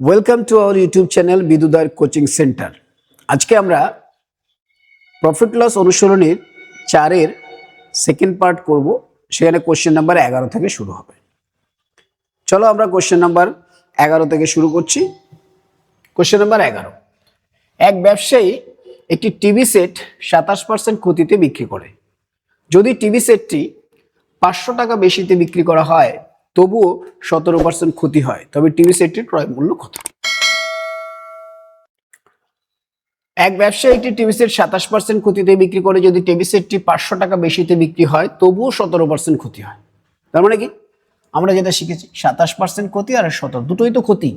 Welcome to our YouTube channel বিদুদার coaching centre আজকে আমরা profit loss অনুসরণের চারের সেকেন্ড পার্ট করব। সেখানে কোশ্চেন নাম্বার এগারো থেকে শুরু হবে। চলো আমরা কোশ্চেন নাম্বার এগারো থেকে শুরু করছি। কোশ্চেন নাম্বার এগারো। এক ব্যবসায়ী একটি টিভি সেট সাতাশ পার্সেন্ট ক্ষতিতে বিক্রি করে। যদি টিভি সেটটি পাঁচশো টাকা বেশিতে বিক্রি করা হয় তবুও সতেরো পার্সেন্ট ক্ষতি হয়। তবে টিভি সেটটির ক্রয় মূল্য কত? এক ব্যবসায়ী একটি টিভি সেট সাতাশ পার্সেন্ট ক্ষতিতে বিক্রি করে, যদি টিভি সেটটি পাঁচশো টাকা বেশিতে বিক্রি হয়, তবুও সতেরো পার্সেন্ট ক্ষতি হয়। তার মানে কি? আমরা যেটা শিখেছি, সাতাশ পার্সেন্ট ক্ষতি আর সতেরো, দুটোই তো ক্ষতি।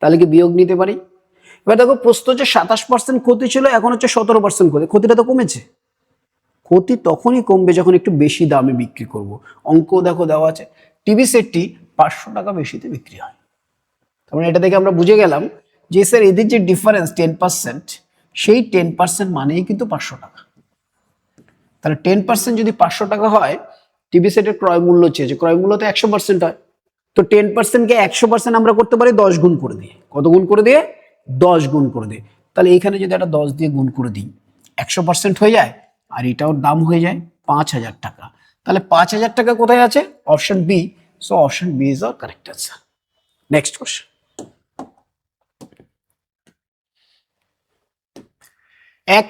তাহলে কি বিয়োগ নিতে পারি? এবার দেখো প্রশ্ন হচ্ছে সাতাশ পার্সেন্ট ক্ষতি ছিল, এখন হচ্ছে সতেরো পার্সেন্ট ক্ষতি। ক্ষতিটা তো কমেছে। ক্ষতি তখনই কমবে যখন একটু বেশি দামে বিক্রি করব। অঙ্ক দেখো দেওয়া আছে। টিভি সেটটি পাঁচশো টাকা বেশিতে বিক্রি হয়। তার মানে এটা দেখে আমরা বুঝে গেলাম যে স্যার এদের যে ডিফারেন্স টেন পার্সেন্ট সেই টেন পার্সেন্ট মানেই কিন্তু পাঁচশো টাকা। তাহলে টেন পার্সেন্ট যদি পাঁচশো টাকা হয়, টিভি সেটের ক্রয় মূল্য চেয়েছে ক্রয় মূল্য তো একশো পার্সেন্ট হয়। তো টেন পার্সেন্টকে একশো পার্সেন্ট আমরা করতে পারি দশ গুণ করে দিয়ে। কত গুণ করে দিয়ে? দশ গুণ করে দিয়ে। তাহলে এখানে যদি একটা দশ দিয়ে গুণ করে দিই, একশো পার্সেন্ট হয়ে যায় আর এটাও দাম হয়ে যায় পাঁচ হাজার টাকা। তাহলে পাঁচ হাজার টাকা কোথায় আছে? Option B so option B is our correct answer next question এক,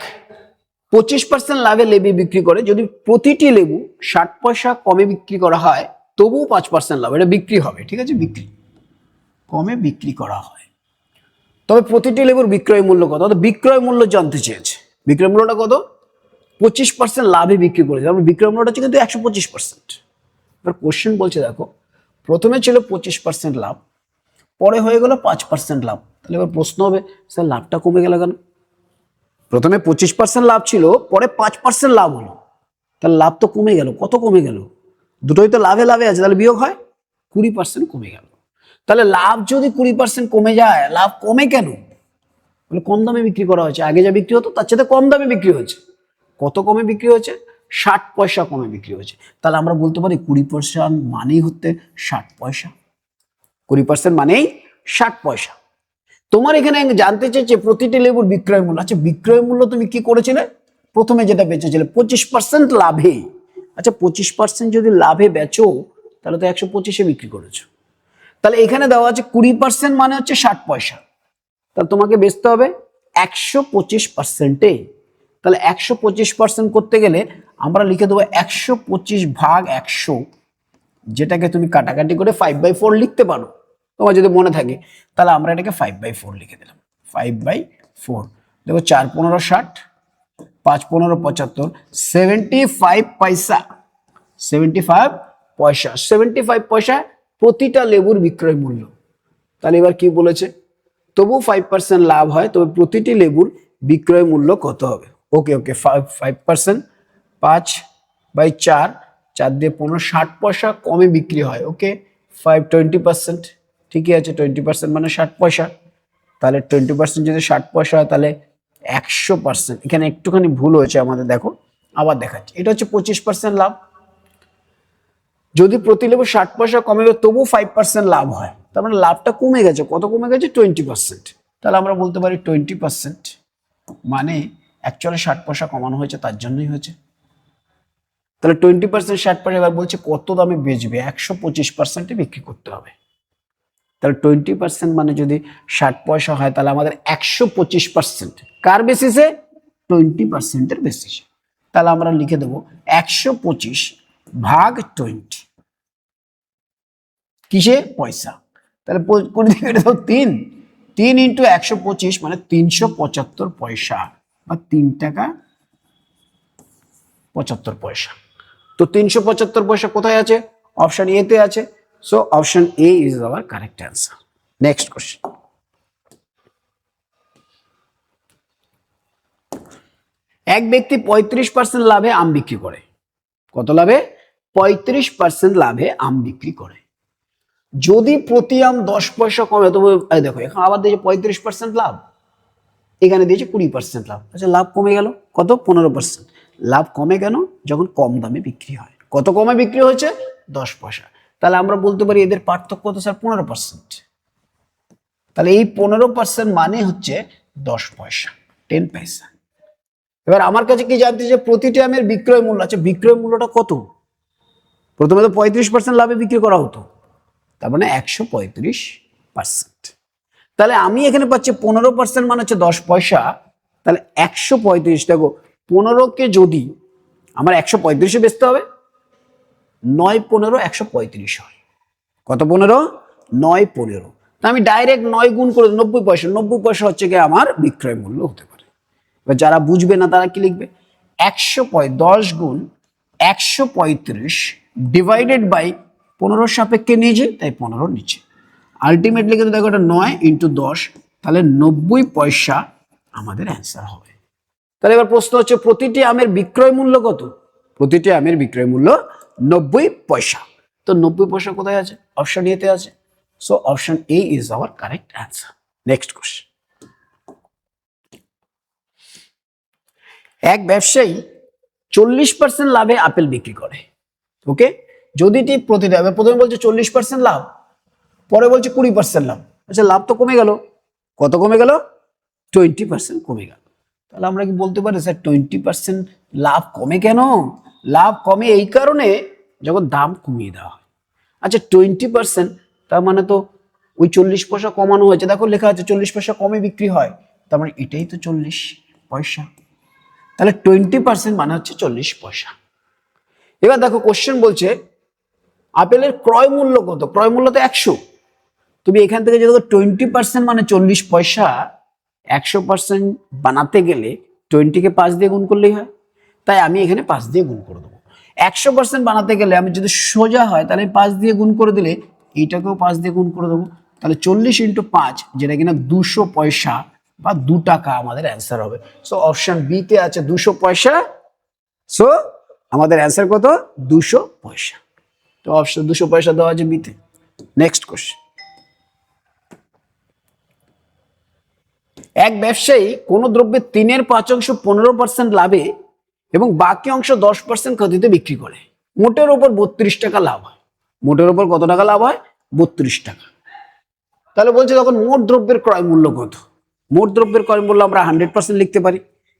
পঁচিশ পার্সেন্ট লাভে লেবু বিক্রি করে। যদি প্রতিটি লেবু ষাট পয়সা কমে বিক্রি করা হয়, তবুও পাঁচ পার্সেন্ট লাভ। এটা বিক্রি হবে, ঠিক আছে? বিক্রি। কমে বিক্রি করা হয়। তবে প্রতিটি লেবুর বিক্রয় মূল্য কত? বিক্রয় মূল্য জানতে চেয়েছে। বিক্রয় মূল্যটা কত? পঁচিশ পার্সেন্ট লাভে বিক্রি করেছে। আমরা বিক্রয় মূল্যটা হচ্ছে কিন্তু একশো পঁচিশ পার্সেন্ট এবার কোশ্চেন বলছে, দেখো, প্রথমে ছিল পঁচিশ পার্সেন্ট লাভ, পরে হয়ে গেল পাঁচ পার্সেন্ট লাভ। তাহলে এবার প্রশ্ন হবে, স্যার, লাভটা কমে গেল কেন? প্রথমে পঁচিশ পার্সেন্ট লাভ ছিল, পরে পাঁচ পার্সেন্ট লাভ হলো। তাহলে লাভ তো কমে গেল, কত কমে গেল? দুটোই তো লাভে লাভে আছে, তাহলে বিয়োগ হয়, কুড়ি পার্সেন্ট কমে গেল। তাহলে লাভ যদি কুড়ি পার্সেন্ট কমে যায়, লাভ কমে কেন? কম দামে বিক্রি করা হয়েছে, আগে যা বিক্রি হতো, তার সাথে কম দামে বিক্রি হয়েছে। কত কমে বিক্রি হয়েছে? ষাট পয়সা কমে বিক্রি হয়েছে। তাহলে আমরা বলতে পারি কুড়ি পার্সেন্ট মানেই হতে ষাট পয়সা। কুড়ি পার্সেন্ট মানেই ষাট পয়সা। তোমার এখানে জানতে চেয়েছে প্রতিটি লেবুর বিক্রয় মূল্য। আচ্ছা বিক্রয় মূল্য তুমি কি করেছিলে? প্রথমে যেটা বেচেছিলে, পঁচিশ পার্সেন্ট লাভে। আচ্ছা পঁচিশ পার্সেন্ট যদি লাভে বেচো, তাহলে তো একশো পঁচিশে বিক্রি করেছ। তাহলে এখানে দেওয়া আছে কুড়ি পার্সেন্ট মানে হচ্ছে ষাট পয়সা। তাহলে তোমাকে বেচতে হবে একশো পঁচিশ পার্সেন্টে তাহলে একশো পঁচিশ পার্সেন্ট করতে গেলে আমরা লিখে দেবো একশো পঁচিশ ভাগ একশো, যেটাকে তুমি কাটাকাটি করে ফাইভ বাই ফোর লিখতে পারো। তোমার যদি মনে থাকে, তাহলে আমরা এটাকে ফাইভ বাই ফোর লিখে দিলাম। ফাইভ বাই ফোর দেখো চার পনেরো ষাট, পাঁচ পনেরো পঁচাত্তর সেভেন্টি ফাইভ পয়সা সেভেন্টি ফাইভ পয়সা সেভেন্টি ফাইভ পয়সা প্রতিটা লেবুর বিক্রয় মূল্য। তাহলে এবার কি বলেছে? তবু ফাইভ পার্সেন্ট লাভ হয়, তবে প্রতিটি লেবুর বিক্রয় মূল্য কত হবে? Okay okay five five percent পাঁচ বাই চার চার দিয়ে পনেরো, ষাট পয়সা কমে বিক্রি হয় ওকে ফাইভ টোয়েন্টি পার্সেন্ট ঠিকই আছে টোয়েন্টি পার্সেন্ট মানে ষাট পয়সা। তাহলে টোয়েন্টি পার্সেন্ট যদি ষাট পয়সা হয়, তাহলে একশো পার্সেন্ট এখানে একটুখানি ভুল হয়েছে আমাদের, দেখো, আবার দেখাচ্ছি। এটা হচ্ছে পঁচিশ পার্সেন্ট লাভ। যদি প্রতি লেবু ষাট পয়সা কমে গেলে তবু ফাইভ পার্সেন্ট লাভ হয়। তার মানে লাভটা কমে গেছে। কত কমে গেছে? টোয়েন্টি পার্সেন্ট তাহলে আমরা বলতে পারি টোয়েন্টি পার্সেন্ট মানে অ্যাকচুয়ালি ষাট পয়সা কমানো হয়েছে, তার জন্যই হয়েছে। তাহলে টোয়েন্টি পার্সেন্ট ষাট পয়সা এবার বলছে কত দামে বেচবে? একশো পঁচিশ পার্সেন্টে বিক্রি করতে হবে। তাহলে টোয়েন্টি পার্সেন্ট মানে যদি ষাট পয়সা হয়, তাহলে আমাদের একশো পঁচিশ পার্সেন্ট কার বেসিসে? টোয়েন্টি পার্সেন্টের বেসিসে। তাহলে আমরা লিখে দেবো একশো পঁচিশ ভাগ টোয়েন্টি কিসে? পয়সা। তাহলে থেকে তিন। তিন ইন্টু একশো পঁচিশ মানে তিনশো পঁচাত্তর পয়সা। বা তিন টাকা পঁচাত্তর পয়সা। তো তিনশো পঁচাত্তর পয়সা কোথায় আছে? অপশন এতে আছে। So option A is our correct answer next question এক ব্যক্তি পঁয়ত্রিশ পার্সেন্ট লাভে আম বিক্রি করে। কত লাভে? পঁয়ত্রিশ পার্সেন্ট লাভে আম বিক্রি করে। যদি প্রতি আম দশ পয়সা কমে, তবে দেখো, এখন আবার দিয়েছে পঁয়ত্রিশ পার্সেন্ট লাভ। এখানে দিয়েছে কুড়ি পার্সেন্ট লাভ। আচ্ছা লাভ কমে গেল? কত? পনেরো পার্সেন্ট লাভ কমে কেন? যখন কম দামে বিক্রি হয়। কত কমে বিক্রি হয়েছে? দশ পয়সা। তাহলে আমরা বলতে পারি এদের পার্থক্য তো স্যার? পনেরো পার্সেন্ট তাহলে এই পনেরো পার্সেন্ট মানে হচ্ছে দশ পয়সা টেন পয়সা। এবার আমার কাছে কি জানতে যে প্রতিটি আমের বিক্রয় মূল্য আছে বিক্রয় মূল্যটা কত? প্রথমে তো পঁয়ত্রিশ পার্সেন্ট লাভে বিক্রি করা হতো। তার মানে একশো পঁয়ত্রিশ পার্সেন্ট তাহলে আমি এখানে পাচ্ছি পনেরো পার্সেন্ট মানে হচ্ছে দশ পয়সা, তাহলে একশো পঁয়ত্রিশ। দেখো, পনেরোকে যদি আমার একশো পঁয়ত্রিশে বেচতে হবে, নয় পনেরো একশো পঁয়ত্রিশ হয়। কত পনেরো? নয় পনেরো। তা আমি ডাইরেক্ট নয় গুণ করে নব্বই পয়সা। নব্বই পয়সা হচ্ছে গিয়ে আমার বিক্রয় মূল্য হতে পারে। এবার যারা বুঝবে না, তারা কি লিখবে? একশো পঁয় দশ গুণ একশো পঁয়ত্রিশ ডিভাইডেড বাই পনেরো সাপেক্ষে নিচে তাই পনেরো নিচে। আলটিমেটলি কিন্তু দেখো এটা নয় ইন্টু দশ, তাহলে নব্বই পয়সা আমাদের অ্যান্সার হবে। তাহলে এবার প্রশ্ন হচ্ছে, প্রতিটি আমের বিক্রয় মূল্য কত? প্রতিটি আমের বিক্রয় মূল্য নব্বই পয়সা। তো নব্বই পয়সা কোথায় আছে? অপশন এতে আছে। So option A is our correct answer next question এক ব্যবসায়ী চল্লিশ পার্সেন্ট লাভে আপেল বিক্রি করে। ওকে যদি প্রতিটা প্রথমে বলছে চল্লিশ পার্সেন্ট লাভ। পরে বলছে কুড়ি পার্সেন্ট লাভ আচ্ছা লাভ তো কমে গেল। কত কমে গেল? টোয়েন্টি পার্সেন্ট কমে গেল। তাহলে আমরা কি বলতে পারি, স্যার টোয়েন্টি পার্সেন্ট লাভ কমে কেন? লাভ কমে এই কারণে যখন দাম কমিয়ে দেওয়া হয়। আচ্ছা টোয়েন্টি পার্সেন্ট তার মানে তো ওই চল্লিশ পয়সা কমানো হয়েছে। দেখো লেখা আছে, চল্লিশ পয়সা কমে বিক্রি হয়। তার মানে এটাই তো চল্লিশ পয়সা। তাহলে টোয়েন্টি পার্সেন্ট মানে হচ্ছে চল্লিশ পয়সা। এবার দেখো কোশ্চেন বলছে, আপেলের ক্রয় মূল্য কত? ক্রয় মূল্য তো একশো। তুমি এখান থেকে যদি টোয়েন্টি পার্সেন্ট মানে চল্লিশ পয়সা একশো পার্সেন্ট বানাতে গেলে টোয়েন্টিকে পাঁচ দিয়ে গুণ করলেই হয়। তাই আমি এখানে পাঁচ দিয়ে গুণ করে দেবো। একশো পার্সেন্ট বানাতে গেলে আমি যদি সোজা হয়, তাহলে পাঁচ দিয়ে গুণ করে দিলে এইটাকেও পাঁচ দিয়ে গুণ করে দেবো। তাহলে চল্লিশ ইন্টু পাঁচ, যেটা কিনা দুশো পয়সা বা দু টাকা আমাদের অ্যান্সার হবে। সো অপশন বিতে আছে দুশো পয়সা। সো আমাদের অ্যান্সার কত? দুশো পয়সা। তো অপশন দুশো পয়সা দেওয়া আছে বিতে নেক্সট কোশ্চেন এক ব্যবসায়ী কোনো দ্রব্যের তিনের পাঁচ অংশ পনেরো পার্সেন্ট লাভে এবং বাকি অংশ দশ পার্সেন্ট ক্ষতিতে বিক্রি করে। মোটের ওপর বত্রিশ টাকা লাভ হয়। মোটের ওপর কত টাকা লাভ হয়? বত্রিশ টাকা। তাহলে বলছে তখন মোট দ্রব্যের ক্রয় মূল্য কত? মোট দ্রব্যের ক্রয় মূল্য আমরা হান্ড্রেড পার্সেন্ট লিখতে পারি।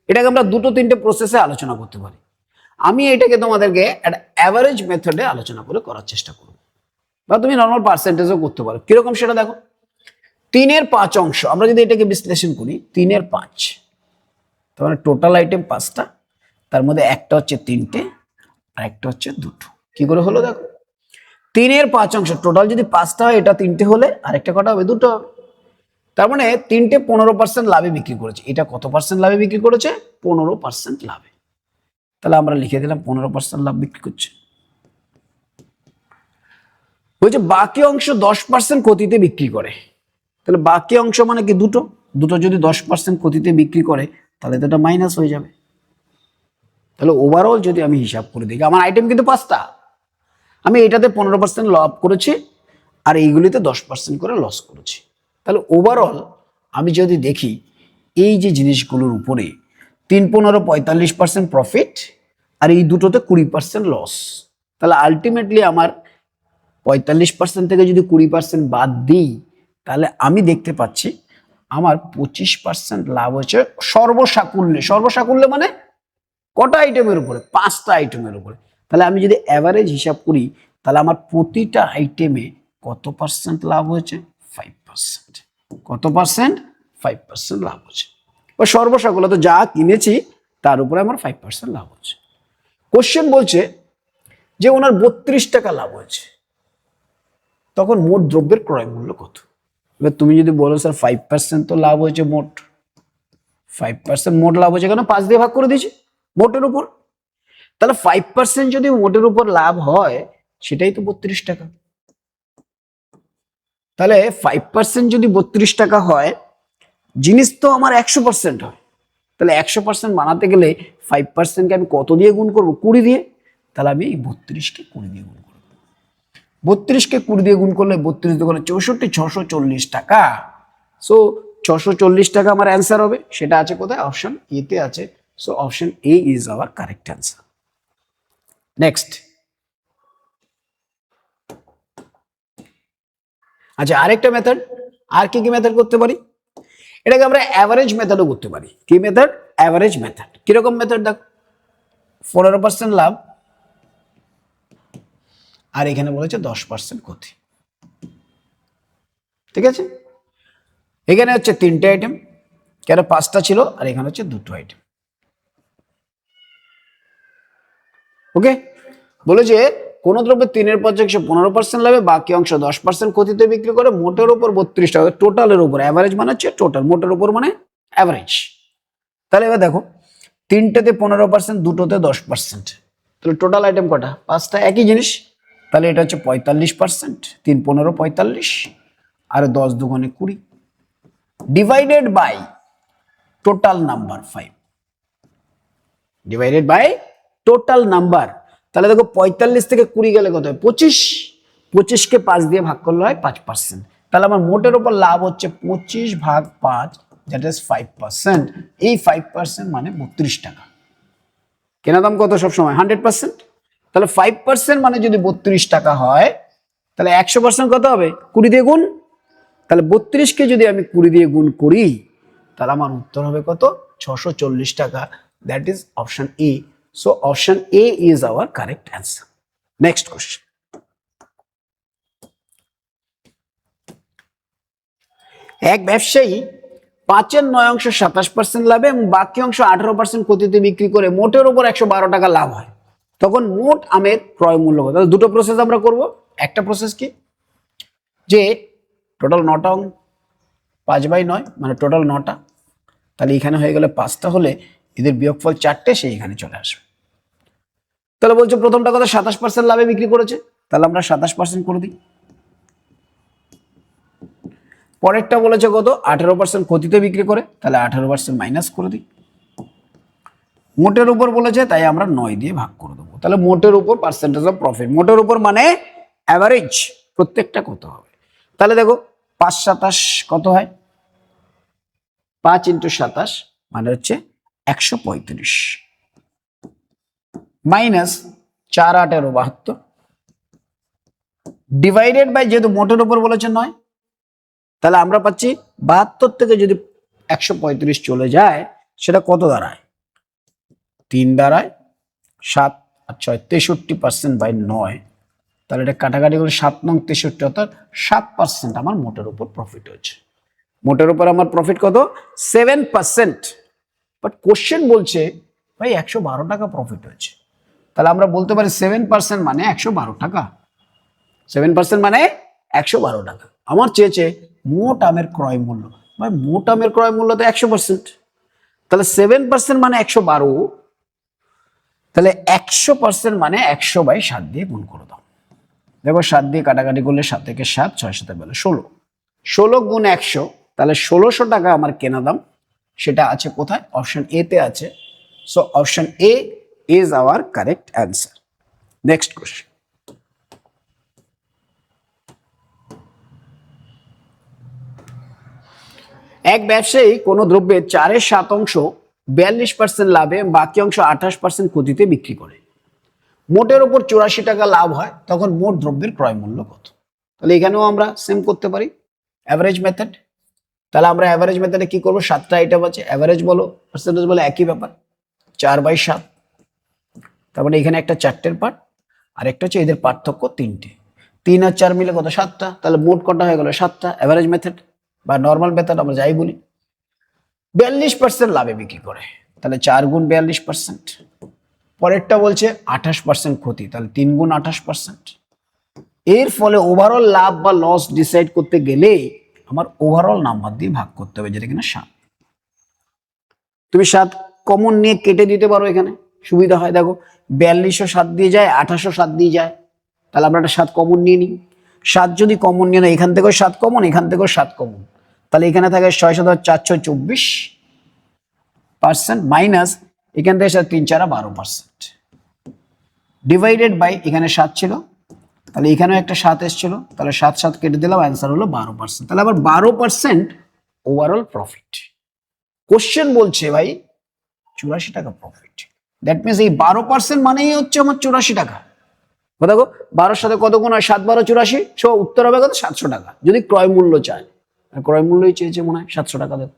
এটাকে আমরা দুটো তিনটে প্রসেসে আলোচনা করতে পারি। আমি এটাকে তোমাদেরকে একটা অ্যাভারেজ মেথডে আলোচনা করে করার চেষ্টা করব। বা তুমি নর্মাল পার্সেন্টেজও করতে পারো। কীরকম সেটা দেখো। তিনের পাঁচ অংশ। আমরা যদি এটাকে বিশ্লেষণ করি, তিনের পাঁচ। তার মানে টোটাল আইটেম পাঁচটা, তার মধ্যে একটা হচ্ছে তিনটে, আর একটা হচ্ছে দুটো। কি করে হলো দেখো? তিনের পাঁচ অংশ টোটাল যদি পাঁচটা হয়, এটা তিনটে হলে আরেকটা কটা হবে? দুটো হবে। তার মানে তিনটে পনেরো পার্সেন্ট লাভে বিক্রি করেছে। এটা কত পার্সেন্ট লাভে বিক্রি করেছে? পনেরো পার্সেন্ট লাভে। তাহলে আমরা লিখে দিলাম পনেরো পার্সেন্ট লাভ বিক্রি করছে। বলছে বাকি অংশ দশ পার্সেন্ট ক্ষতিতে বিক্রি করে। তাহলে বাকি অংশ মানে কি দুটো? দুটো যদি দশ পার্সেন্ট ক্ষতিতে বিক্রি করে, তাহলে তো এটা মাইনাস হয়ে যাবে। তাহলে ওভারঅল যদি আমি হিসাব করে দেখি, আমার আইটেম কিন্তু পাঁচটা। আমি এটাতে পনেরো পার্সেন্ট লাভ করেছি, আর এইগুলিতে দশ পার্সেন্ট করে লস করেছি। তাহলে ওভারঅল আমি যদি দেখি, এই যে জিনিসগুলোর উপরে তিন, পনেরো, পঁয়তাল্লিশ পার্সেন্ট প্রফিট আর এই দুটোতে কুড়ি পার্সেন্ট লস তাহলে আলটিমেটলি আমার পঁয়তাল্লিশ পার্সেন্ট থেকে যদি কুড়ি পার্সেন্ট বাদ দিই তাহলে আমি দেখতে পাচ্ছি আমার পঁচিশ পার্সেন্ট লাভ হচ্ছে সর্বসাকুল্যে। সর্বসাকুল্যে মানে কটা আইটেমের উপরে? পাঁচটা আইটেমের উপরে। তাহলে আমি যদি অ্যাভারেজ হিসাব করি, তাহলে আমার প্রতিটা আইটেমে কত পার্সেন্ট লাভ হয়েছে? ফাইভ পার্সেন্ট কত পার্সেন্ট ফাইভ পার্সেন্ট লাভ হচ্ছে ও সর্বসাকুল্য তো যা কিনেছি, তার উপরে আমার ফাইভ পার্সেন্ট লাভ হচ্ছে কোশ্চেন বলছে যে ওনার বত্রিশ টাকা লাভ হয়েছে। তখন মোট দ্রব্যের ক্রয় মূল্য কত? এবার তুমি যদি বলো, স্যার ফাইভ পার্সেন্ট তো লাভ হয়েছে মোট। ফাইভ পার্সেন্ট মোট লাভ হয়েছে কেন? পাঁচ দিয়ে ভাগ করে দিয়েছি মোটের উপর। তাহলে ফাইভ পার্সেন্ট যদি মোটের উপর লাভ হয়, সেটাই তো বত্রিশ টাকা। তাহলে ফাইভ পার্সেন্ট যদি বত্রিশ টাকা হয়, জিনিস তো আমার একশো পার্সেন্ট হয়। তাহলে একশো পার্সেন্ট বানাতে গেলে ফাইভ পার্সেন্টকে আমি কত দিয়ে গুণ করব? কুড়ি দিয়ে। তাহলে আমি এই বত্রিশকে কুড়ি দিয়ে গুণ বত্রিশকে কুড়ি দিয়ে গুণ করলে বত্রিশ দোকানে চৌষট্টি, ছশো চল্লিশ টাকা। সো ছশো চল্লিশ টাকা আমার অ্যান্সার হবে। সেটা আছে কোথায়? অপশন এতে আছে। So option A is our correct answer next আচ্ছা আরেকটা মেথড আর কি কি মেথড করতে পারি? এটাকে আমরা অ্যাভারেজ মেথডও করতে পারি। কি মেথড অ্যাভারেজ মেথড কীরকম মেথড দেখো? পনেরো পার্সেন্ট লাভ আর এখানে বলেছে দশ পার্সেন্ট ক্ষতি। ঠিক আছে? এখানে হচ্ছে তিনটে আইটেম কেন পাঁচটা ছিল আর এখানে হচ্ছে দুটো আইটেম ওকে বলে যে কোন দ্রব্যের তিনের পর একশো পনেরো পার্সেন্ট লাভে, বাকি অংশ দশ পার্সেন্ট ক্ষতিতে বিক্রি করে, মোটের উপর বত্রিশ টাকা টোটালের উপর অ্যাভারেজ মানে হচ্ছে টোটাল মোটের উপর মানে অ্যাভারেজ তাহলে এবার দেখো, তিনটেতে পনেরো পার্সেন্ট দুটোতে দশ পার্সেন্ট তাহলে টোটাল আইটেম কটা? পাঁচটা একই জিনিস। তাহলে এটা হচ্ছে পঁয়তাল্লিশ পার্সেন্ট তিন পনেরো পঁয়তাল্লিশ, আর দশ দুগুণে কুড়ি। Divided by total number five divided by total number তাহলে দেখো পঁয়তাল্লিশ থেকে কুড়ি গেলে কত হয়? পঁচিশ। পঁচিশকে পাঁচ দিয়ে ভাগ করলে হয় পাঁচ পার্সেন্ট তাহলে আমার মোটের উপর লাভ হচ্ছে পঁচিশ ভাগ পাঁচ দ্যাট ইজ ফাইভ পার্সেন্ট এই ফাইভ পার্সেন্ট মানে বত্রিশ টাকা। কেনা দাম কত সবসময়? হান্ড্রেড পার্সেন্ট তাহলে ফাইভ পার্সেন্ট মানে যদি বত্রিশ টাকা হয়, তাহলে একশো পার্সেন্ট কত হবে? কুড়ি দিয়ে গুণ? তাহলে বত্রিশকে যদি আমি কুড়ি দিয়ে গুণ করি, তাহলে আমার উত্তর হবে কত? ছশো চল্লিশ টাকা। That is option A so option A is our correct answer next question এক ব্যবসায়ী পাঁচের নয় অংশ সাতাশ পার্সেন্ট লাভে এবং বাকি অংশ আঠারো পার্সেন্ট ক্ষতিতে বিক্রি করে, মোটের উপর একশো বারো টাকা লাভ হয়। তখন মোট আমের ক্রয় মূল্য কত? দুটো প্রসেস আমরা করব। একটা প্রসেস কি? যে টোটাল নটা অঙ্ক পাঁচ বাই নয় মানে টোটাল নটা। তাহলে এখানে হয়ে গেলে পাঁচটা হলে এদের বিয়োগফল চারটে সেই এখানে চলে আসবে। তাহলে বলছো প্রথমটা কথা সাতাশ পার্সেন্ট লাভে বিক্রি করেছে। তাহলে আমরা সাতাশ পার্সেন্ট করে দিই। পরেরটা বলেছে কত? আঠেরো পার্সেন্ট ক্ষতিতে বিক্রি করে। তাহলে আঠেরো পার্সেন্ট মাইনাস করে দিই। মোটের উপর বলেছে, তাই আমরা নয় দিয়ে ভাগ করে দেবো। তাহলে মোটের উপর পার্সেন্টেজ অফ প্রফিট মোটের উপর মানে অ্যাভারেজ প্রত্যেকটা কত হবে? তাহলে দেখো, পাঁচ সাতাশ কত হয়? পাঁচ ইন্টু সাতাশ মানে হচ্ছে একশো পঁয়ত্রিশ। মাইনাস চার আটেরো বাহাত্তর। ডিভাইডেড বাই যেহেতু মোটের উপর বলেছে নয়, তাহলে আমরা পাচ্ছি বাহাত্তর থেকে যদি একশো পঁয়ত্রিশ চলে যায়, সেটা কত দাঁড়ায়? তিন দাঁড়ায়, সাত আর ছয়, তেষট্টি পার্সেন্ট বাই নয়। তাহলে এটা কাটাকাটি করে সাত নং তেষট্টি, অর্থাৎ সাত পার্সেন্ট আমার মোটের উপর প্রফিট হয়েছে। মোটের উপর আমার প্রফিট কত? সেভেন পার্সেন্ট বাট কোশ্চেন বলছে, ভাই একশো বারো টাকা প্রফিট হয়েছে। তাহলে আমরা বলতে পারি সেভেন পার্সেন্ট মানে একশো বারো টাকা। সেভেন পার্সেন্ট মানে একশো বারো টাকা। আমার চেয়েছে মোট আমের ক্রয় মূল্য। ভাই মোট আমের ক্রয় মূল্য তো একশো পার্সেন্ট তাহলে সেভেন পার্সেন্ট মানে একশো বারো। তাহলে একশো পার্সেন্ট মানে একশো বাই সাত দিয়ে গুণ করে দাও। দেখো সাত দিয়ে কাটাকাটি করলে সাত থেকে সাত, ছয় সাথে বেলে ষোলো। ষোলো গুণ একশো, তাহলে ষোলোশো টাকা আমার কেনা দাম। সেটা আছে কোথায়? অপশন এ তে আছে। So option A is our correct answer next question এক ব্যবসায়ী কোনো দ্রব্যের চারের সাত অংশ বিয়াল্লিশ পার্সেন্ট লাভে, বাকি অংশ আঠাশ পার্সেন্ট ক্ষতিতে বিক্রি করে। মোটের ওপর চুরাশি টাকা লাভ হয়, তখন মোট দ্রব্যের ক্রয় মূল্য কত? তাহলে এখানেও আমরা সেম করতে পারি। অ্যাভারেজ মেথড তাহলে আমরা অ্যাভারেজ মেথডে কি করব? সাতটা আইটেম আছে। অ্যাভারেজ বলো পার্সেন্টেজ বলো একই ব্যাপার। চার বাই সাত। তারপরে এখানে একটা চারটের পার্ট, আর একটা হচ্ছে এদের পার্থক্য তিনটে। তিন আর চার মিলে কত? সাতটা। তাহলে মোট কটা হয়ে গেল? সাতটা। অ্যাভারেজ মেথড বা নর্মাল মেথড আমরা যাই বলি। বিয়াল্লিশ পার্সেন্ট লাভে বিক্রি করে। তাহলে চার গুণ বিয়াল্লিশ পার্সেন্ট পরেরটা বলছে আঠাশ পার্সেন্ট ক্ষতি, তাহলে তিন গুণ আঠাশ পার্সেন্ট এর ফলে ওভারঅল লাভ বা লস ডিসাইড করতে গেলে আমার ওভারঅল নাম্বার দিয়ে ভাগ করতে হবে, যেটা কিনা সাত। তুমি সাত কমন নিয়ে কেটে দিতে পারো এখানে, সুবিধা হয়। দেখো বিয়াল্লিশশো সাত দিয়ে যায় আঠাশশো সাত দিয়ে যায়। তাহলে আমরা একটা সাত কমন নিয়ে নিই। সাত যদি কমন নিয়ে না এখান থেকেও সাত কমন এখান থেকেও সাত কমন তাহলে এখানে থাকে ছয় শত চারশো চব্বিশ পার্সেন্ট মাইনাস এখান থেকে সাত তিন চারা বারো পার্সেন্ট ডিভাইডেড বাই এখানে সাত ছিল, তাহলে এখানেও একটা সাত এসেছিল, তাহলে সাত সাত কেটে দিলাম অ্যান্সার হলো বারো পার্সেন্ট তাহলে আবার বারো পার্সেন্ট ওভারঅল প্রফিট কোশ্চেন বলছে ভাই, চুরাশি টাকা প্রফিট দ্যাট মিনস এই বারো পার্সেন্ট মানেই হচ্ছে আমার চুরাশি টাকা। গো, বারোর সাথে কত গুণ হয়? সাত বারো চুরাশি, সো উত্তর হবে কত? সাতশো টাকা। যদি ক্রয় মূল্য চায়। ক্রয় মূল্যই চেয়েছে মনে হয়, সাতশো টাকা দেবো।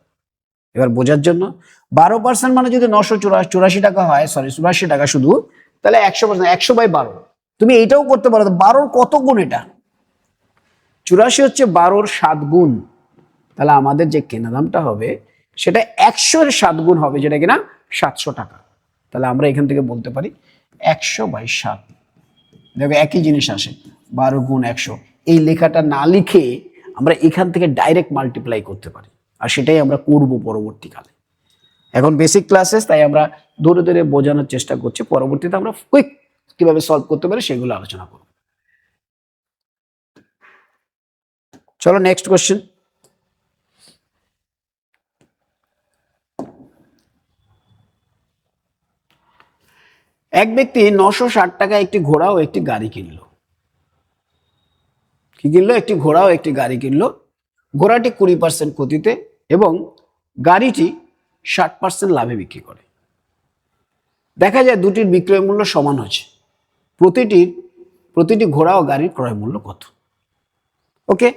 এবার বোঝার জন্য, বারো পার্সেন্ট মানে যদি নশো চুরাশি টাকা হয় সরি চুরাশি টাকা শুধু, তাহলে একশো পার্সেন্ট একশো বাই বারো। তুমি এটাও করতে পারো বারোর কত গুণ এটা? চুরাশি হচ্ছে বারোর সাত গুণ। তাহলে আমাদের যে কেনা দামটা হবে, সেটা একশোর সাত গুণ হবে, যেটা কিনা সাতশো টাকা। তাহলে আমরা এখান থেকে বলতে পারি, একশো বাই সাত। দেখো, একই জিনিস আসে, বারো গুণ একশো। এই লেখাটা না লিখে আমরা এখান থেকে ডাইরেক্ট মাল্টিপ্লাই করতে পারি। আর সেটাই আমরা করব পরবর্তীকালে। এখন বেসিক ক্লাসেস তাই আমরা ধরে ধরে বোঝানোর চেষ্টা করছি। পরবর্তীতে আমরা কুইক কীভাবে সলভ করতে পারি সেগুলো আলোচনা করব। চলো নেক্সট কোশ্চেন এক ব্যক্তি নশো ষাট টাকা একটি ঘোড়া ও একটি গাড়ি কিনলো। কি কিনলো? একটি ঘোড়া ও একটি গাড়ি কিনলো। ঘোড়াটি কুড়ি পার্সেন্ট ক্ষতিতে এবং গাড়িটি ষাট পার্সেন্ট লাভে বিক্রি করে। দেখা যায় দুটির বিক্রয় মূল্য সমান হচ্ছে প্রতিটির, প্রতিটি ঘোড়া ও গাড়ির ক্রয় মূল্য কত? ওকে?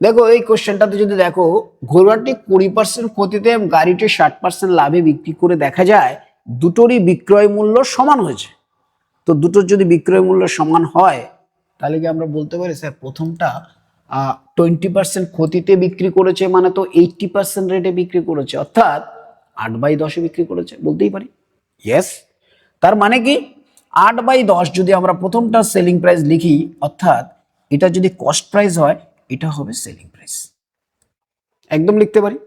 দেখো, এই কোশ্চেনটাতে যদি দেখো, ঘোড়াটি কুড়ি পার্সেন্ট ক্ষতিতে এবং গাড়িটি ষাট পার্সেন্ট লাভে বিক্রি করে দেখা যায়, দুটোরই বিক্রয় মূল্য সমান হয়েছে। তো দুটোর যদি বিক্রয় মূল্য সমান হয় তাহলে কি আমরা বলতে পারি, স্যার, প্রথমটা টোয়েন্টি পার্সেন্ট ক্ষতিতে বিক্রি করেছে মানে তো এইটটি পার্সেন্ট রেটে বিক্রি করেছে, অর্থাৎ আট বাই দশে বিক্রি করেছে, বলতেই পারি? ইয়েস তার মানে কি? আট বাই দশ যদি আমরা প্রথমটা সেলিং প্রাইস লিখি, অর্থাৎ এটা যদি কস্ট প্রাইস হয়, এটা হবে সেলিং প্রাইস একদম লিখতে পারি?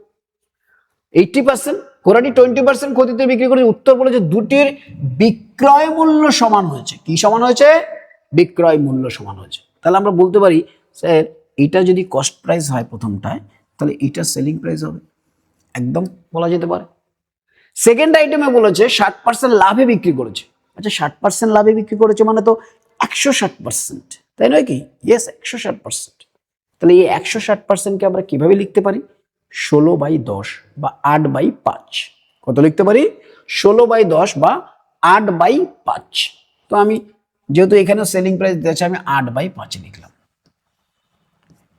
এইটটি পার্সেন্ট ঘোড়াটি টোয়েন্টি পার্সেন্ট ক্ষতিতে বিক্রি করে উত্তর বলেছে দুটির বিক্রয় মূল্য সমান হয়েছে। কি সমান হয়েছে? বিক্রয় মূল্য সমান হয়েছে। তাহলে আমরা বলতে পারি, স্যার, এটা যদি কস্ট প্রাইস হয় প্রথমটায়, তাহলে এটা সেলিং প্রাইস হবে। একদম বলা যেতে পারে। সেকেন্ড আইটেমে বলেছে, ষাট পার্সেন্ট লাভে বিক্রি করেছে। আচ্ছা ষাট পার্সেন্ট লাভে বিক্রি করেছে মানে তো একশো ষাট পার্সেন্ট তাই নয় কি? ইয়েস একশো ষাট পার্সেন্ট তাহলে এই একশো ষাট পার্সেন্টকে আমরা কীভাবে লিখতে পারি? ষোলো বাই দশ বা আট বাই পাঁচ। কত লিখতে পারি? ষোলো বাই দশ বা আট বাই পাঁচ। তো আমি যেহেতু এখানে সেলিং প্রাইস দিয়েছে, আমি আট বাই পাঁচ লিখলাম।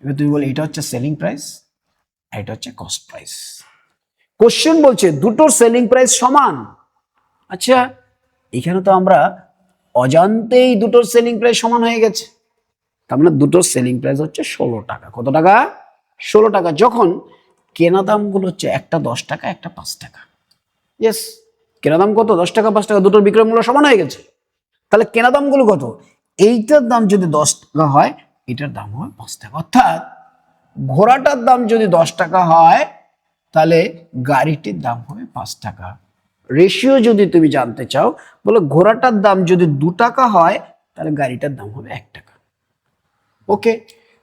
এবার তুমি বলে, এটা হচ্ছে সেলিং প্রাইস আর এটা হচ্ছে কস্ট প্রাইস কোশ্চেন বলছে, দুটোর সেলিং প্রাইস সমান? আচ্ছা এখানে তো আমরা অজান্তেই দুটোর সেলিং প্রাইস সমান হয়ে গেছে। তার মানে দুটোর সেলিং প্রাইস হচ্ছে ষোলো টাকা। কত টাকা? ষোলো টাকা। যখন কেনা দামগুলো হচ্ছে একটা দশ টাকা, একটা পাঁচ টাকা। ইয়েস কেনা দাম কত? দশ টাকা, পাঁচ টাকা, দুটোর বিক্রয় মূল্য সমান হয়ে গেছে। তাহলে কেনা দামগুলো কত? এইটার দাম যদি দশ টাকা হয়, এটার দাম হবে পাঁচ টাকা। অর্থাৎ ঘোড়াটার দাম যদি দশ টাকা হয়, তাহলে গাড়িটির দাম হবে পাঁচ টাকা। রেশিও যদি তুমি জানতে চাও, বলে ঘোড়াটার দাম যদি দু টাকা হয়, তাহলে গাড়িটার দাম হবে এক টাকা। ওকে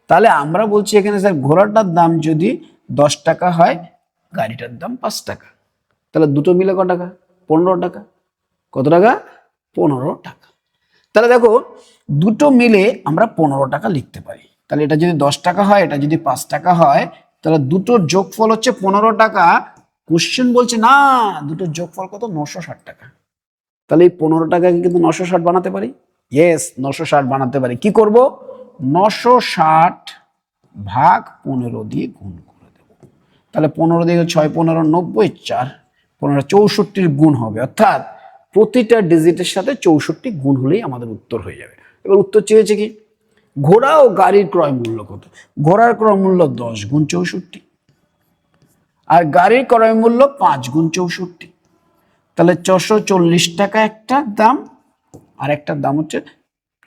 তাহলে আমরা বলছি এখানে, স্যার, ঘোড়াটার দাম যদি দশ টাকা হয়, গাড়িটার দাম পাঁচ টাকা। তাহলে দুটো মিলে ক টাকা? পনেরো টাকা। কত টাকা? পনেরো টাকা। তাহলে দেখো, দুটো মিলে আমরা পনেরো টাকা লিখতে পারি। তাহলে এটা যদি দশ টাকা হয়, এটা যদি পাঁচ টাকা হয়, তাহলে দুটোর যোগফল হচ্ছে পনেরো টাকা। কোশ্চেন বলছে, না, দুটোর যোগফল কত? নশো ষাট টাকা। তাহলে এই পনেরো টাকাকে কিন্তু নশো ষাট বানাতে পারি? ইয়েস নশো ষাট বানাতে পারি। কি করব? নশো ষাট ভাগ পনেরো দিয়ে গুণ করে দেব। তাহলে পনেরো দিয়ে ছয়, পনেরো নব্বই, চার। পনেরো চৌষট্টির গুণ হবে। অর্থাৎ প্রতিটা ডিজিটের সাথে চৌষট্টি গুণ হলেই আমাদের উত্তর হয়ে যাবে। এবার উত্তর চেয়েছে কি? ঘোড়া ও গাড়ির ক্রয় মূল্য কত? ঘোড়ার ক্রয় মূল্য দশ গুণ চৌষট্টি, আর গাড়ির ক্রয় মূল্য পাঁচ গুণ চৌষট্টি। তাহলে ছশো চল্লিশ টাকা একটা দাম, আর একটার দাম হচ্ছে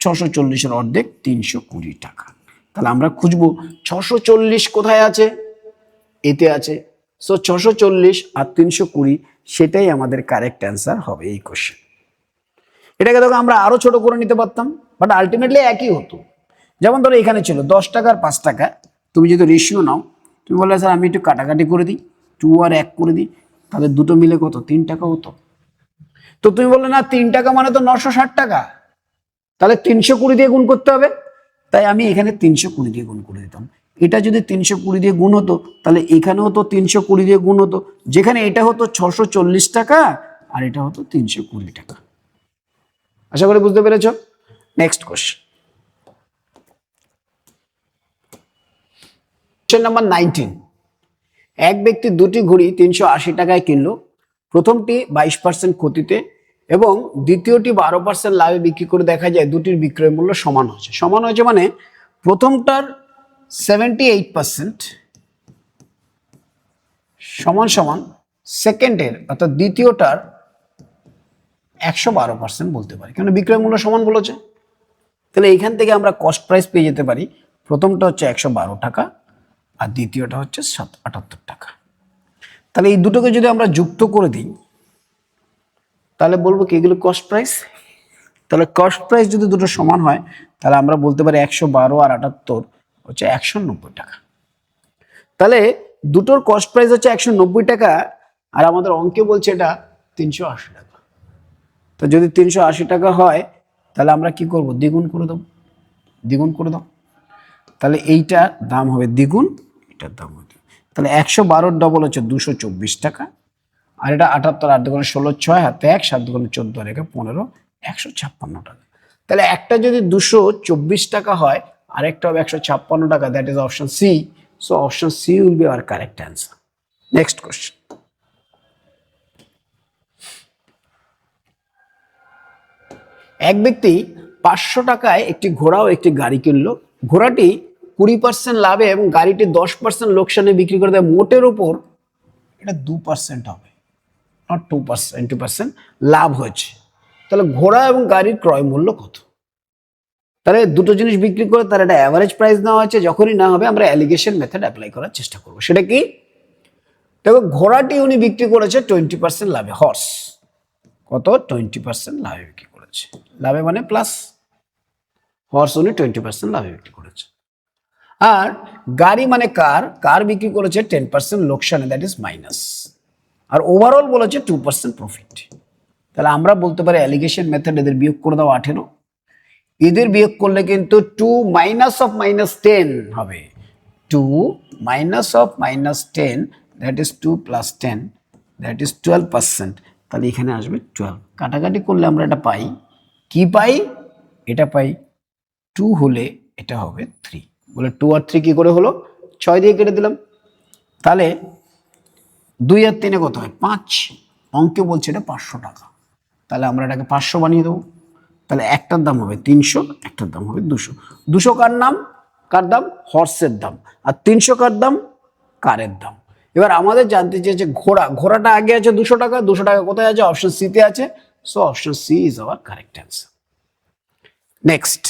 ছশো চল্লিশের অর্ধেক তিনশো কুড়ি টাকা। তাহলে আমরা খুঁজবো, ছশো চল্লিশ কোথায় আছে? এতে আছে। সো ছশো চল্লিশ আর তিনশো কুড়ি সেটাই আমাদের কারেক্ট অ্যান্সার হবে এই কোশ্চেন এটাকে দেখো আমরা আরও ছোট করে নিতে পারতাম বাট আলটিমেটলি একই হতো। যেমন ধরো এখানে ছিল দশ টাকার পাঁচ টাকা। তুমি যদি রেশিও নাও, তুমি বললে, স্যার, আমি একটু কাটাকাটি করে দিই টু আর এক করে দিই, তাহলে দুটো মিলে কত? তিন টাকা হতো। তো তুমি বললে, না, তিন টাকা মানে তো নশো ষাট টাকা। তাহলে তিনশো কুড়ি দিয়ে গুণ করতে হবে। তাই আমি এখানে তিনশো কুড়ি দিয়ে গুণ করে দিতাম। এটা যদি তিনশো কুড়ি দিয়ে গুণ হতো, তাহলে এখানেও তো তিনশো কুড়ি দিয়ে গুণ হতো। যেখানে এটা হতো ছশো চল্লিশ টাকা, আর এটা হতো তিনশো কুড়ি টাকা। আশা করি বুঝতে পেরেছ? Next question question number nineteen এক ব্যক্তি দুটি ঘড়ি তিনশো আশি টাকায় কিনলো। প্রথমটি বাইশ পার্সেন্ট ক্ষতিতে এবং দ্বিতীয়টি বারো পার্সেন্ট লাভে বিক্রি করে দেখা যায় দুটির বিক্রয় মূল্য সমান হয়েছে। সমান হয়েছে মানে প্রথমটার সেভেন্টি এইট পার্সেন্ট সমান সমান সেকেন্ডের অর্থাৎ দ্বিতীয়টার একশো বারো পার্সেন্ট বলতে পারি। কেন বিক্রয় মূল্য সমান বলেছে। তাহলে এইখান থেকে আমরা কস্ট প্রাইস পেয়ে যেতে পারি। প্রথমটা হচ্ছে একশো বারো টাকা আর দ্বিতীয়টা হচ্ছে সাত আটাত্তর টাকা। তাহলে এই দুটোকে যদি আমরা যুক্ত করে দিই, তাহলে বলব কি এগুলো কস্ট প্রাইস তাহলে কস্ট প্রাইস যদি দুটো সমান হয়, তাহলে আমরা বলতে পারি একশো বারো আর আটাত্তর হচ্ছে একশো নব্বই টাকা। তাহলে দুটোর কস্ট প্রাইস হচ্ছে একশো নব্বই টাকা, আর আমাদের অঙ্কে বলছে এটা তিনশো আশি টাকা। তো যদি তিনশো আশি টাকা হয়, তাহলে আমরা কি করব? দ্বিগুণ করে দেবো দ্বিগুণ করে দাও। তাহলে এইটা দাম হবে দ্বিগুণ এটার দাম হবে তাহলে একশো বারোর ডবল হচ্ছে দুশো চব্বিশ টাকা, আর এটা আটাত্তর আট দোকানে ষোলো, ছয় হাতে এক, সাত দোকানে চোদ্দ, আর পনেরো, একশো ছাপ্পান্ন টাকা। তাহলে একটা যদি দুশো চব্বিশ টাকা হয় আরেকটা হবে একশো ছাপ্পান্ন টাকা that is option C so option C will be our correct answer next question এক ব্যক্তি পাঁচশো টাকায় একটি ঘোড়া ও একটি গাড়ি কিনলো। ঘোড়াটি কুড়ি পার্সেন্ট লাভে এবং গাড়িটি দশ পার্সেন্ট লোকসানে বিক্রি করে দেয়। মোটের ওপর এটা দু পার্সেন্ট হবে not two percent two percent লাভ হয়েছে। তাহলে ঘোড়া এবং গাড়ির ক্রয় মূল্য কত? তাহলে দুটো জিনিস বিক্রি করে তার একটা অ্যাভারেজ প্রাইস নেওয়া হচ্ছে যখনই না হবে আমরা অ্যালিগেশন মেথড অ্যাপ্লাই করার চেষ্টা করব। সেটা কি? দেখো, ঘোড়াটি উনি বিক্রি করেছে টোয়েন্টি পার্সেন্ট লাভে হর্স কত? টোয়েন্টি পার্সেন্ট লাভে বিক্রি করেছে। লাভে মানে প্লাস হর্স উনি টোয়েন্টি পার্সেন্ট লাভে বিক্রি করেছে। আর গাড়ি মানে কার কার বিক্রি করেছে টেন পার্সেন্ট লোকসানে দ্যাট ইজ মাইনাস আর ওভারঅল বলেছে টু পার্সেন্ট প্রফিট তাহলে আমরা বলতে পারি অ্যালিগেশন মেথড এদের বিয়োগ করে দাও আঠেরো। এদের বিয়োগ করলে কিন্তু two minus of minus ten হবে। Two minus of minus ten that is two plus ten that is twelve percent তাহলে এখানে আসবে টুয়েলভ কাটাকাটি করলে আমরা এটা পাই। কি পাই? এটা পাই। টু হলে এটা হবে থ্রি বলে টু আর থ্রি কী করে হলো? ছয় দিয়ে কেটে দিলাম। তাহলে দুই আর তিনে কত হয়? পাঁচ। অঙ্কে বলছে এটা পাঁচশো টাকা। তাহলে আমরা এটাকে পাঁচশো বানিয়ে দেবো। তাহলে একটার দাম হবে তিনশো, একটার দাম হবে দুশো। দুশো কার নাম? কার দাম? হর্সের দাম। আর তিনশো কার দাম? কারের দাম। এবার আমাদের জানতে চেয়েছে ঘোড়া। ঘোড়াটা আগে আছে দুশো টাকা দুশো টাকা কোথায় আছে? অপশন সিতে আছে। So option C is our correct answer next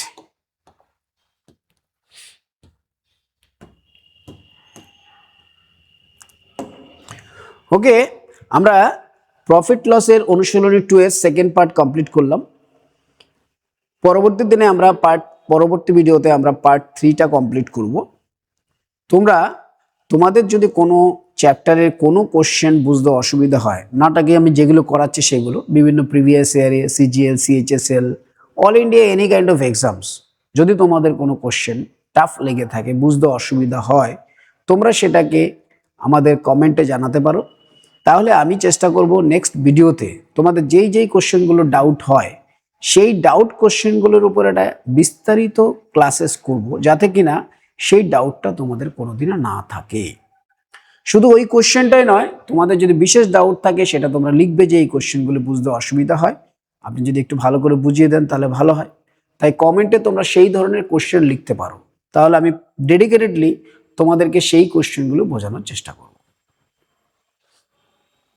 okay আমরা প্রফিট লসের অনুশীলনী টু এর সেকেন্ড পার্ট কমপ্লিট করলাম। পরবর্তী দিনে আমরা পার্ট পরবর্তী ভিডিওতে আমরা পার্ট থ্রিটা কমপ্লিট করব। তোমরা, তোমাদের যদি কোনো চ্যাপ্টারের কোনো কোশ্চেন বুঝতে অসুবিধা হয় নট আগে আমি যেগুলো করাচ্ছি সেগুলো, বিভিন্ন প্রিভিয়াস ইয়ারে CGL CHSL all India any kind of exams যদি তোমাদের কোনো কোশ্চেন টাফ লেগে থাকে, বুঝতে অসুবিধা হয়, তোমরা সেটাকে আমাদের কমেন্টে জানাতে পারো। তাহলে আমি চেষ্টা করব নেক্সট ভিডিওতে তোমাদের যেই যেই কোশ্চেনগুলো ডাউট হয় সেই ডাউট কোশ্চেনগুলোর উপর একটা বিস্তারিত ক্লাসেস করব, যাতে কিনা সেই ডাউটটা তোমাদের কোনোদিনও না থাকে। শুধু ওই কোশ্চেনটাই নয়, তোমাদের যদি বিশেষ ডাউট থাকে, সেটা তোমরা লিখবে যে এই কোশ্চেনগুলো বুঝতে অসুবিধা হয়। আপনি যদি একটু ভালো করে বুঝিয়ে দেন, তাহলে ভালো হয়। তাই কমেন্টে তোমরা সেই ধরনের কোশ্চেন লিখতে পারো। তাহলে আমি ডেডিকেটেডলি তোমাদেরকে সেই কোশ্চেনগুলো বোঝানোর চেষ্টা করব।